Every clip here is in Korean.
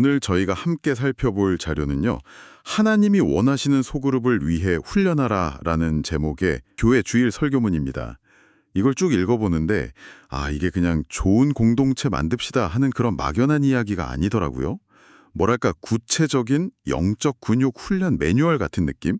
오늘 저희가 함께 살펴볼 자료는요. 하나님이 원하시는 소그룹을 위해 훈련하라 라는 제목의 교회 주일 설교문입니다. 이걸 쭉 읽어보는데 아 이게 그냥 좋은 공동체 만듭시다 하는 그런 막연한 이야기가 아니더라고요. 뭐랄까 구체적인 영적 근육 훈련 매뉴얼 같은 느낌?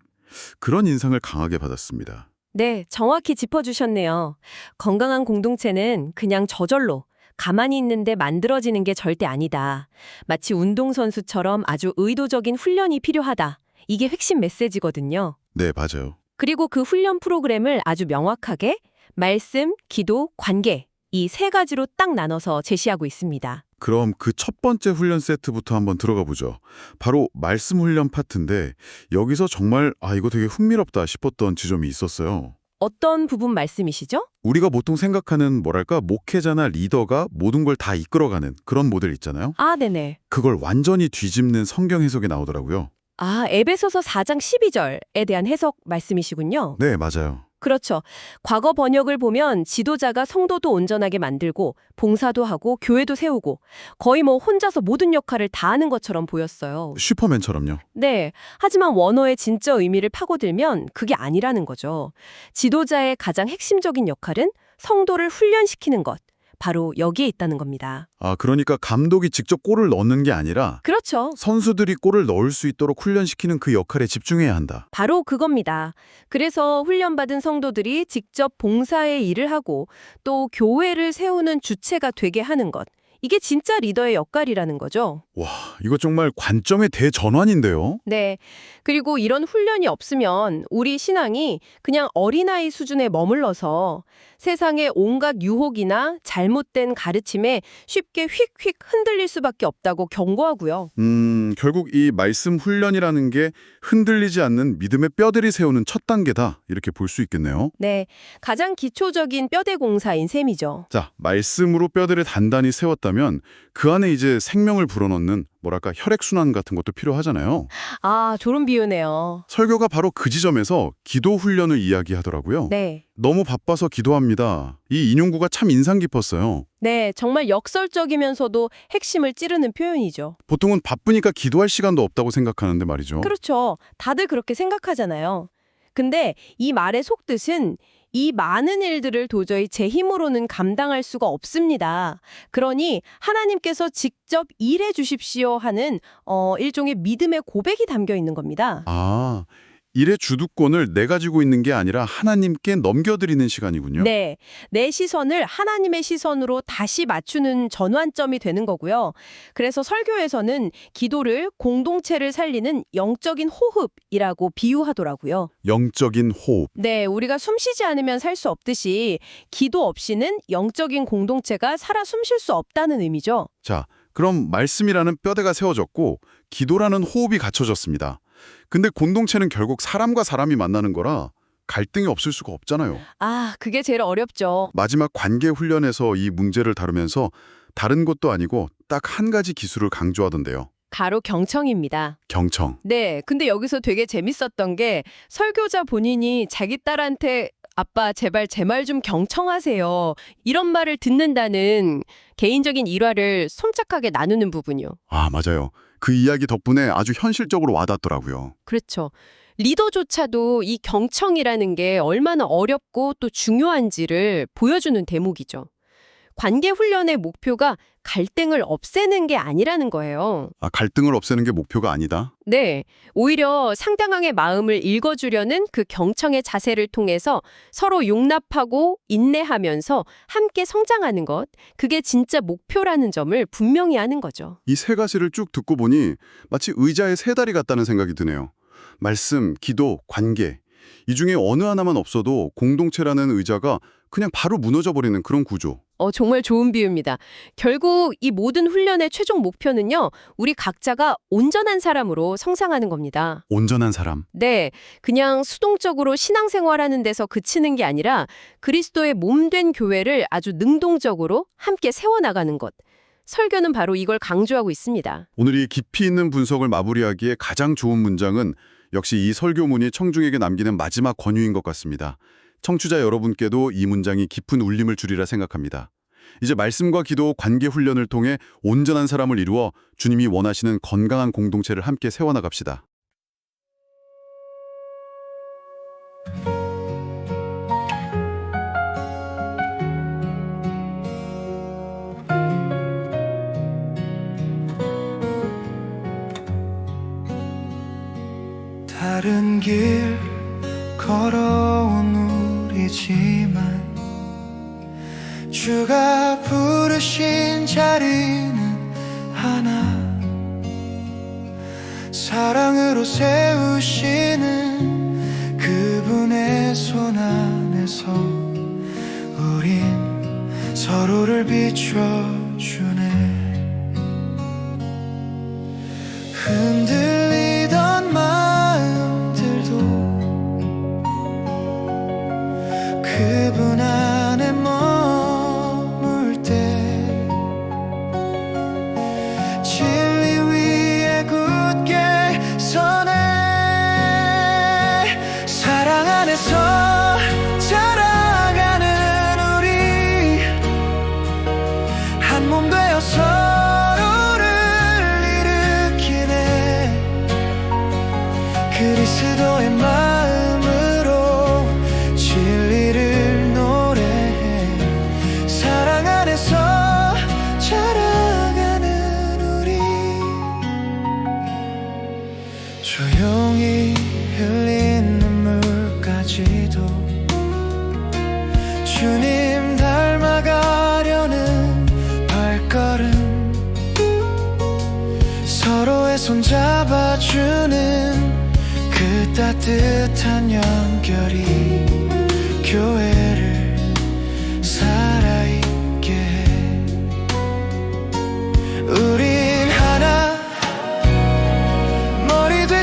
그런 인상을 강하게 받았습니다. 네, 정확히 짚어주셨네요. 건강한 공동체는 그냥 저절로 가만히 있는데 만들어지는 게 절대 아니다. 마치 운동선수처럼 아주 의도적인 훈련이 필요하다. 이게 핵심 메시지거든요. 네, 맞아요. 그리고 그 훈련 프로그램을 아주 명확하게 말씀, 기도, 관계 이 세 가지로 딱 나눠서 제시하고 있습니다. 그럼 그 첫 번째 훈련 세트부터 한번 들어가 보죠. 바로 말씀 훈련 파트인데 여기서 정말 아 이거 되게 흥미롭다 싶었던 지점이 있었어요. 어떤 부분 말씀이시죠? 우리가 보통 생각하는 뭐랄까 목회자나 리더가 모든 걸 다 이끌어가는 그런 모델 있잖아요. 아, 네네. 그걸 완전히 뒤집는 성경 해석에 나오더라고요. 아, 에베소서 4장 12절에 대한 해석 말씀이시군요. 네, 맞아요. 그렇죠. 과거 번역을 보면 지도자가 성도도 온전하게 만들고 봉사도 하고 교회도 세우고 거의 뭐 혼자서 모든 역할을 다 하는 것처럼 보였어요. 슈퍼맨처럼요. 네. 하지만 원어의 진짜 의미를 파고들면 그게 아니라는 거죠. 지도자의 가장 핵심적인 역할은 성도를 훈련시키는 것. 바로 여기에 있다는 겁니다. 아, 그러니까 감독이 직접 골을 넣는 게 아니라 그렇죠. 선수들이 골을 넣을 수 있도록 훈련시키는 그 역할에 집중해야 한다. 바로 그겁니다. 그래서 훈련받은 성도들이 직접 봉사의 일을 하고 또 교회를 세우는 주체가 되게 하는 것. 이게 진짜 리더의 역할이라는 거죠. 와, 이거 정말 관점의 대전환인데요. 네. 그리고 이런 훈련이 없으면 우리 신앙이 그냥 어린아이 수준에 머물러서 세상의 온갖 유혹이나 잘못된 가르침에 쉽게 휙휙 흔들릴 수밖에 없다고 경고하고요. 음, 결국 이 말씀 훈련이라는 게 흔들리지 않는 믿음의 뼈들이 세우는 첫 단계다. 이렇게 볼 수 있겠네요. 네. 가장 기초적인 뼈대 공사인 셈이죠. 자, 말씀으로 뼈들을 단단히 세웠다 면 그 안에 이제 생명을 불어넣는 뭐랄까 혈액순환 같은 것도 필요하잖아요. 아, 좋은 비유네요. 설교가 바로 그 지점에서 기도 훈련을 이야기하더라고요. 네. 너무 바빠서 기도합니다. 이 인용구가 참 인상 깊었어요. 네, 정말 역설적이면서도 핵심을 찌르는 표현이죠. 보통은 바쁘니까 기도할 시간도 없다고 생각하는데 말이죠. 그렇죠. 다들 그렇게 생각하잖아요. 근데 이 말의 속뜻은 이 많은 일들을 도저히 제 힘으로는 감당할 수가 없습니다. 그러니 하나님께서 직접 일해 주십시오 하는 어, 일종의 믿음의 고백이 담겨 있는 겁니다. 아, 일의 주도권을 내 가 지고 있는 게 아니라 하나님께 넘겨드리는 시간이군요. 네, 내 시선을 하나님의 시선으로 다시 맞추는 전환점이 되는 거고요. 그래서 설교에서는 기도를 공동체를 살리는 영적인 호흡이라고 비유하더라고요. 영적인 호흡. 네, 우리가 숨 쉬지 않으면 살 수 없듯이 기도 없이는 영적인 공동체가 살아 숨 쉴 수 없다는 의미죠. 자, 그럼 말씀이라는 뼈대가 세워졌고 기도라는 호흡이 갖춰졌습니다. 근데 공동체는 결국 사람과 사람이 만나는 거라 갈등이 없을 수가 없잖아요. 아, 그게 제일 어렵죠. 마지막 관계 훈련에서 이 문제를 다루면서 다른 것도 아니고 딱 한 가지 기술을 강조하던데요. 가로 경청입니다. 경청. 네, 근데 여기서 되게 재밌었던 게 설교자 본인이 자기 딸한테 아빠 제발 제 말 좀 경청하세요. 이런 말을 듣는다는 개인적인 일화를 솔직하게 나누는 부분이요. 아, 맞아요. 그 이야기 덕분에 아주 현실적으로 와닿더라고요. 그렇죠. 리더조차도 이 경청이라는 게 얼마나 어렵고 또 중요한지를 보여주는 대목이죠. 관계 훈련의 목표가 갈등을 없애는 게 아니라는 거예요. 아, 갈등을 없애는 게 목표가 아니다. 네. 오히려 상대방의 마음을 읽어주려는 그 경청의 자세를 통해서 서로 용납하고 인내하면서 함께 성장하는 것. 그게 진짜 목표라는 점을 분명히 하는 거죠. 이 세 가지를 쭉 듣고 보니 마치 의자의 세 다리 같다는 생각이 드네요. 말씀, 기도, 관계. 이 중에 어느 하나만 없어도 공동체라는 의자가 그냥 바로 무너져 버리는 그런 구조. 어, 정말 좋은 비유입니다. 결국 이 모든 훈련의 최종 목표는요, 우리 각자가 온전한 사람으로 성장하는 겁니다. 온전한 사람. 네, 그냥 수동적으로 신앙생활하는 데서 그치는 게 아니라 그리스도의 몸 된 교회를 아주 능동적으로 함께 세워나가는 것. 설교는 바로 이걸 강조하고 있습니다. 오늘 이 깊이 있는 분석을 마무리하기에 가장 좋은 문장은 역시 이 설교문이 청중에게 남기는 마지막 권유인 것 같습니다. 청취자 여러분께도 이 문장이 깊은 울림을 주리라 생각합니다. 이제 말씀과 기도, 관계 훈련을 통해 온전한 사람을 이루어 주님이 원하시는 건강한 공동체를 함께 세워나갑시다. 다른 길 걸어 주가 부르신 자리는 하나. 사랑으로 세우시는 그분의 손 안에서 우린 서로를 비춰주네 조용히 흘린 눈물까지도 주님 닮아가려는 발걸음 서로의 손 잡아주는 그 따뜻한 연결이 교회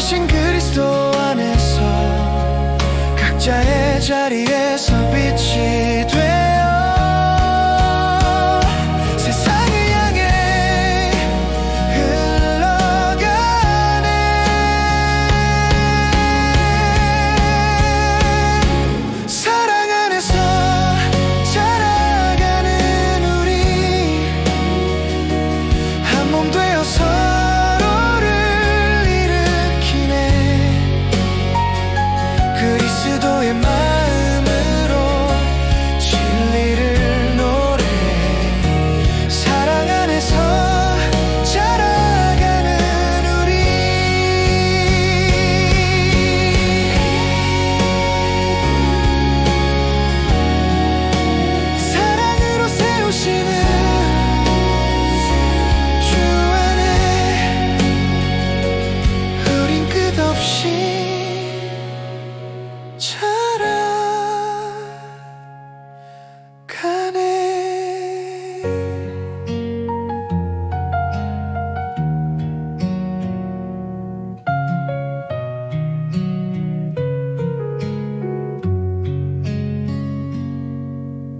되신 그리스도 안에서 각자의 자리에서